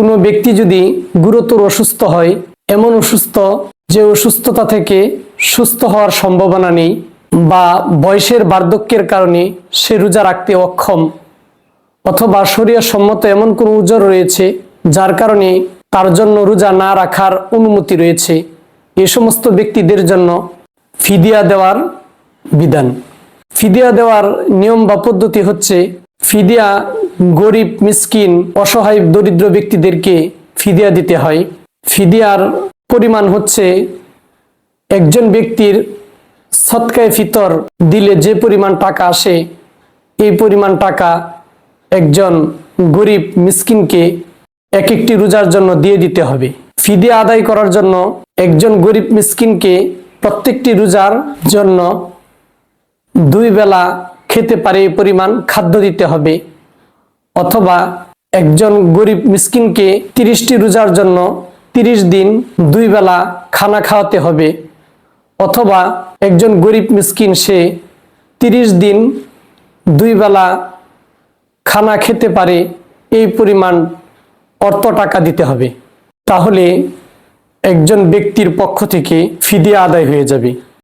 কোনো ব্যক্তি যদি গুরুতর অসুস্থ হয়, এমন অসুস্থ যে অসুস্থতা থেকে সুস্থ হওয়ার সম্ভাবনা নেই বা বয়সের বার্ধক্যের কারণে সে রোজা রাখতে অক্ষম অথবা শরীয় সম্মত এমন কোনো উজর রয়েছে যার কারণে তার জন্য রোজা না রাখার অনুমতি রয়েছে। এ সমস্ত ব্যক্তিদের জন্য ফিদিয়া দেওয়ার বিধান। ফিদিয়া দেওয়ার নিয়ম বা পদ্ধতি হচ্ছে ফিদিয়া গরিব, মিসকিন, অসহায়, দরিদ্র ব্যক্তিদেরকে ফিদিয়া দিতে হয়। ফিদিয়ার পরিমাণ হচ্ছে একজন ব্যক্তির সৎকায় ফিতর দিলে যে পরিমাণ টাকা আসে, এই পরিমাণ টাকা একজন গরিব, মিসকিনকে এক একটি রোজার জন্য দিয়ে দিতে হবে। ফিদিয়া আদায় করার জন্য একজন গরিব, মিসকিনকে প্রত্যেকটি রোজার জন্য দুই বেলা খেতে পারে এই পরিমাণ খাদ্য দিতে হবে। অথবা একজন গরিব মিসকিনকে তিরিশটি রোজার জন্য তিরিশ দিন দুই বেলা খানা খাওয়াতে হবে। অথবা একজন গরিব মিসকিন সে তিরিশ দিন দুই বেলা খানা খেতে পারে, এই পরিমাণ অর্থ টাকা দিতে হবে। তাহলে একজন ব্যক্তির পক্ষ থেকে ফিদিয়া আদায় হয়ে যাবে।